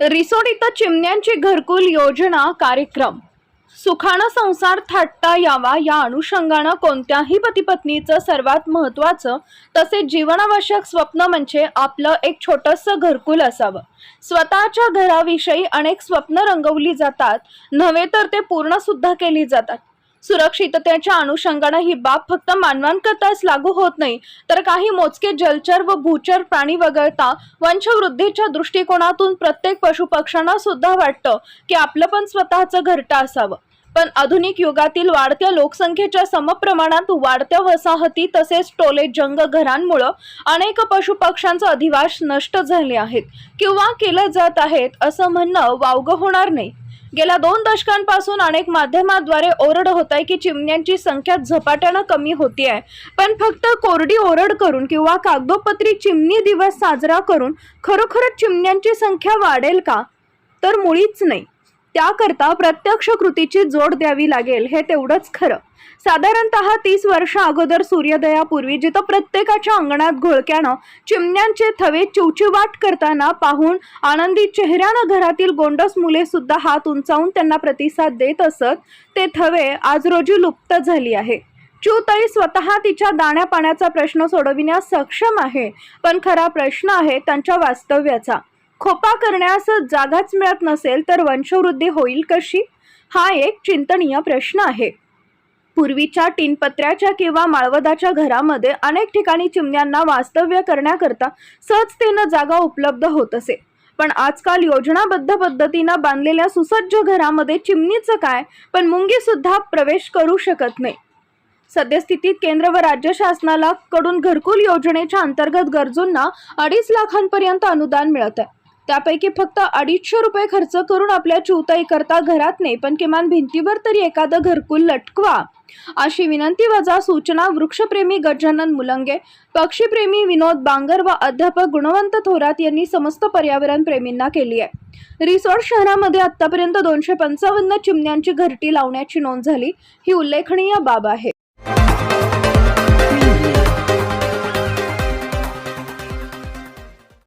रिसोड इथं चिमण्यांची घरकुल योजना कार्यक्रम. सुखानं संसार थाटता यावा या अनुषंगानं कोणत्याही पतीपत्नीचं सर्वात महत्त्वाचं तसेच जीवनावश्यक स्वप्न म्हणजे आपलं एक छोटंसं घरकुल असावं. स्वतःच्या घराविषयी अनेक स्वप्न रंगवली जातात नव्हे तर ते पूर्ण सुद्धा केली जातात. सुरक्षिततेच्या अनुषंगानं ही बाब फक्त मानवांकरताच लागू होत नाही तर काही मोजके जलचर व भूचर प्राणी वगळता वंशवृद्धीच्या दृष्टिकोनातून प्रत्येक पशुपक्ष्यांना सुद्धा वाटतं की आपलं पण स्वतःचं घरटं असावं. पण आधुनिक युगातील वाढत्या लोकसंख्येच्या समप्रमाणात वाढत्या वसाहती तसेच टोले जंग घरांमुळं अनेक पशुपक्ष्यांचं अधिवास नष्ट झाले आहेत किंवा केलं जात आहेत असं म्हणणं वावगं होणार नाही. गेल्या दोन दशकांपासून अनेक माध्यमाद्वारे ओरड होत आहे की चिमण्यांची संख्या झपाट्यानं कमी होती आहे पण फक्त कोरडी ओरड करून किंवा कागदोपत्री चिमणी दिवस साजरा करून खरोखरच चिमण्यांची संख्या वाढेल का? तर मुळीच नाही. त्याकरता प्रत्यक्ष कृतीची जोड द्यावी लागेल हे तेवढंच खरं. साधारणतः तीस वर्ष अगोदर सूर्योदयापूर्वी जिथं प्रत्येकाच्या अंगणात घोळक्यानं चिमण्यांचे थवे चिवचिवाट करताना पाहून आनंदी चेहऱ्यानं घरातील गोंडस मुले सुद्धा हात उंचावून त्यांना प्रतिसाद देत असत ते थवे आज रोजी लुप्त झाली आहे. चिवताई स्वतः तिच्या दाण्या पाण्याचा प्रश्न सोडविण्यास सक्षम आहे पण खरा प्रश्न आहे त्यांच्या वास्तव्याचा. खोपा करण्यास जागाच मिळत नसेल तर वंशवृद्धी होईल कशी? हा एक चिंतनीय प्रश्न आहे. पूर्वीच्या टिनपत्र्याच्या किंवा माळवदाच्या घरामध्ये अनेक ठिकाणी चिमण्यांना वास्तव्य करण्याकरता सहजतेनं जागा उपलब्ध होत असे. पण आजकाल योजनाबद्ध पद्धतीनं बांधलेल्या सुसज्ज घरामध्ये चिमणीचं काय? पण मुंगी सुद्धा प्रवेश करू शकत नाही. सद्यस्थितीत केंद्र व राज्य शासनाला कडून घरकुल योजनेच्या अंतर्गत गरजूंना अडीच लाखांपर्यंत अनुदान मिळत आहे त्यापैकी फक्त अडीचशे रुपये खर्च करून आपल्या चिवताई करता घरात नाही पण किमान भिंतीवर तरी एखादं घरकुल लटकवा. अशी विनंती वजा सूचना वृक्षप्रेमी गजानन मुलंगे पक्षीप्रेमी विनोद बांगर व अध्यापक गुणवंत थोरात यांनी समस्त पर्यावरण प्रेमींना केली आहे. रिसोड शहरामध्ये आतापर्यंत दोनशे पंचावन्न चिमण्यांची घरटी लावण्याची नोंद झाली ही उल्लेखनीय बाब आहे.